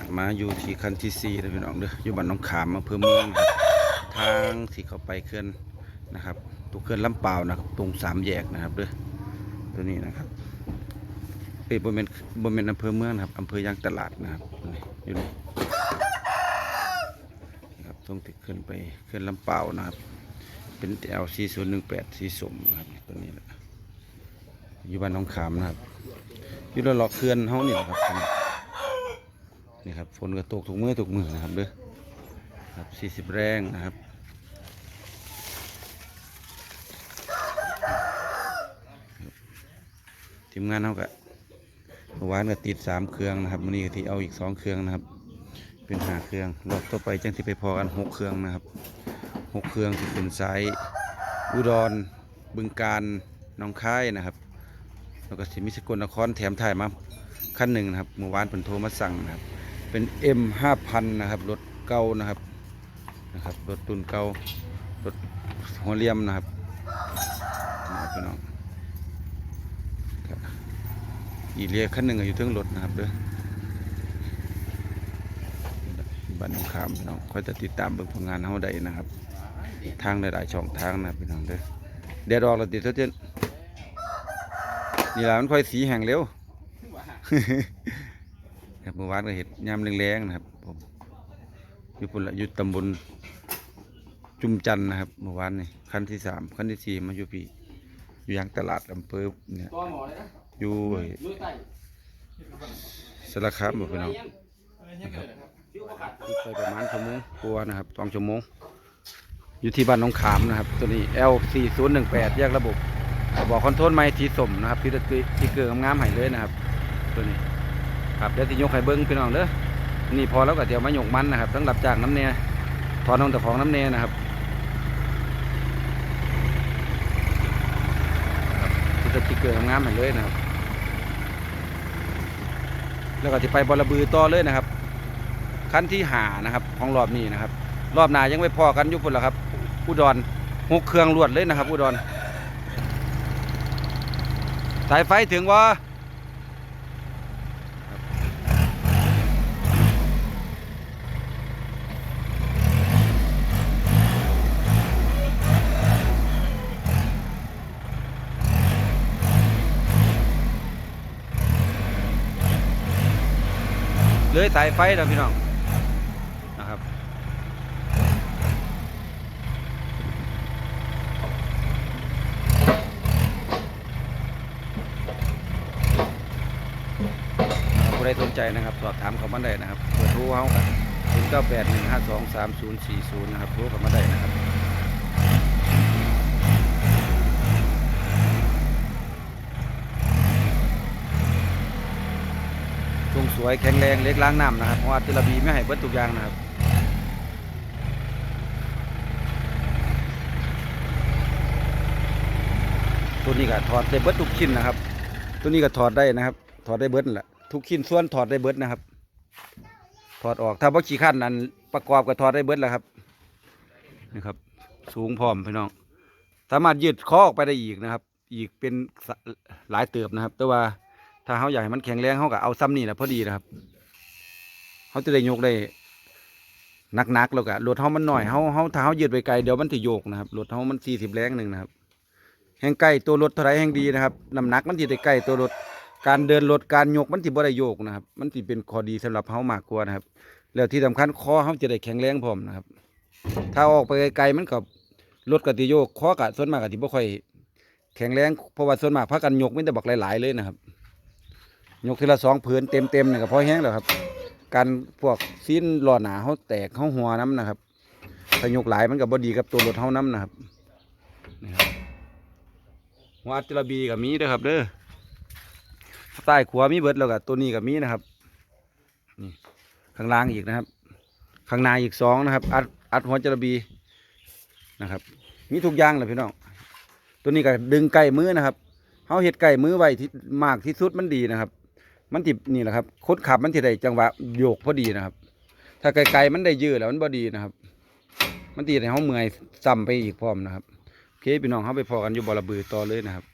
ะมาอยู่ที่คันที่สี่นะพี่น้องเด้ออยู่บ้านหน้องขามอำเภอเมืองนะครับทางที่เขาไปเคลื่อนนะครับตัวเคลื่อนลำเปล่านะครับตรงสามแยกนะครับเด้อตัวนี้นะครับเอ้ยบนเป็นบนเป็นอำเภอเมืองนะครับอำเภอยางตลาดนะครับนี่อยู่นี่นะครับตรงที่ขึ้นไปเคลื่อนลำเปล่านะครับ เป็น L 4 0 1 8สีสมนะครับตัวนี้แหละอยู่บ้านหน้องขามนะครับอยู่ระลอกเขื่อนเฮานี่แหละครับ นี่ครับฝนก็ตกทุกมื้อทุกมือนะครับเด้อครับสี่สิบ40แรงนะครับทีมงานเฮาก็เมื่อวานก็ติดสามเครื่องนะครับมื้อนี้ก็ที่เอาอีกสองเครื่องนะครับ เป็นหาเครื่องรอบต่อไปจังที่ไปพอกันหกเครื่องนะครับหกเครื่องที่เป็นสายอุดรบึงการน้องคายนะครับแล้วก็สิมิสกลนครแถมถ่ายมาขั้นหนึ่งนะครับเมื่อวานเพิ่นโทรมาสั่งนะครับ เป็น M 5 0 0นะครับรถเก่านะครับนะครับรถตุนเก่ารถหัวเลียมนะครับนะพี่น้องอีเรียขั้นหนึ่งอยู่เทิงรถนะครับเด้อบ้านหนองขามพี่น้องคอยจะติดตามเบิ่งผลงานเฮาได้นะครับ ทางหลายๆช่องทางนะพี่น้องเด้อเดี๋ยวรอเราติดเท่าเจนนี่ล่ะมันค่อยสีแห้งเร็ว ครับเมื่อวานก็เห็ดยามแรงๆนะครับผมอยู่ปุ่นละอยู่ตำบลจุมจันนะครับเมื่อวานนี่ขั้นที่สามขั้นที่สี่มาอยู่พี่อยู่ยังตลาดอำเภอเนี่ยอยู่สารคามบอกพี่น้องฟิวขาดที่ไปประมาณชั่วโมงกลัวนะครับสองชั่วโมงอยู่ที่บ้านหน้องขามนะครับ ตัวนี้ L 4 0 1 8 แยกระบบบอกคอนโทรลไม้ทีสมนะครับที่ที่เกิดงามๆให้เลยนะครับ ตัวนี้ ครับเดี๋ยวที่ยกให้เบิ้งพี่น้องเด้อนี่พอแล้วก็เดี๋ยวมาหยกมันนะครับต้องรับจากน้ำเนียถอนน้องแต่ของน้ำเนียนะครับครับที่จะติเกิดงามๆให้เลยนะครับ แล้วก็จะไปบอระบือต่อเลยนะครับขั้นที่หานะครับ ของรอบนี้นะครับ รอบหน้ายังไม่พอกันยุบพุ่นละครับ อุดรหกเครื่องรวดเลยนะครับ อุดรสายไฟถึงว่า เลยสายไฟนะพี่น้องนะครับผู้ใดสนใจนะครับ สอบถามเขามาได้นะครับเบอร์โทรเขาครับศูนย์เก้าแปดหนึ่งห้าสองสามศูนย์สี่ศูนย์นะครับโทรเขามาได้นะ ทรงสวยแข็งแรงเล็กล้างน้ำนะครับเพราะว่าเทลบีไม่ให้เบิดทุกอย่างนะครับตัวนี้ก็ถอดได้เบิดทุกชิ้นนะครับ ตัวนี้ก็ถอดได้นะครับ ถอดได้เบิดแหละทุกชิ้นส่วนถอดได้เบิดนะครับ ถอดออกถ้าบ่ขี้ขั้นนั้นประกอบก็ถอดได้เบิดแล้วครับนี่ครับ สูงพร้อมพี่น้อง สามารถยืดคอออกไปได้อีกนะครับ อีกเป็นหลายเติบนะครับ แต่ว่า ถ้าเขาอยากให้มันแข็งแรงเขาก็เอาซ้ำนี่แหละพอดีนะครับเขาจะได้ยกได้หนักๆแล้วก็รถเขามันหน่อยเขาเขาถ้าเขายืดไปไกลเดี๋ยวมันจะโยกนะครับรถเขามันสี่สิบแรงหนึ่งนะครับแห่งใกล้ตัวรถเท่าไรแห่งดีนะครับน้ำหนักมันที่ได้ใกล้ตัวรถการเดินรถการยกมันที่บ่ได้โยกนะครับ มันที่เป็นข้อดีสำหรับเฮามากกว่านะครับ แล้วที่สำคัญคอเฮาจะได้แข็งแรงพร้อมนะครับ ถ้าออกไปไกลๆมันกับรถกติโยกคอกะส่วนมากกะที่บ่ค่อย แข็งแรงเพราะว่าส่วนมากพักกันยกไม่ได้บักหลายๆเลยนะครับ ยกทีละสองผืนเต็มๆนี่ก็พอแห้งแล้วครับ การพวกซีนล้อหนาเฮาแตกเฮาหัวน้ำนะครับถ้ายกหลายมันก็บ่ดีกับตัวรถเฮาน้ำนะครับนี่ครับหัวอัจระบีกับมีด้อครับ เด้อใต้ขวามีเบิดแล้วก็ตัวนี้กับมีนะครับนี่ข้างล่างอีกนะครับ ข้างในอีกสองนะครับ อัดอัดหัวจระบีนะครับ มีทุกอย่างเลยพี่น้องตัวนี้ก็ดึงไก่มือนะครับเขาเห็ดไก่มือไว้ที่มากที่สุดมันดีนะครับ มันตินี่แหละครับคดขับมันตีได้จังหวะโยกพอดีนะครับ ถ้าไกลๆมันได้ยืดแล้วมันบอดีนะครับ มันตีในห้องเมื่อยซ้ำไปอีกพร้อมนะครับโอเคพี่น้องเขาไปพอกันอยู่บอระบือต่อเลยนะครับ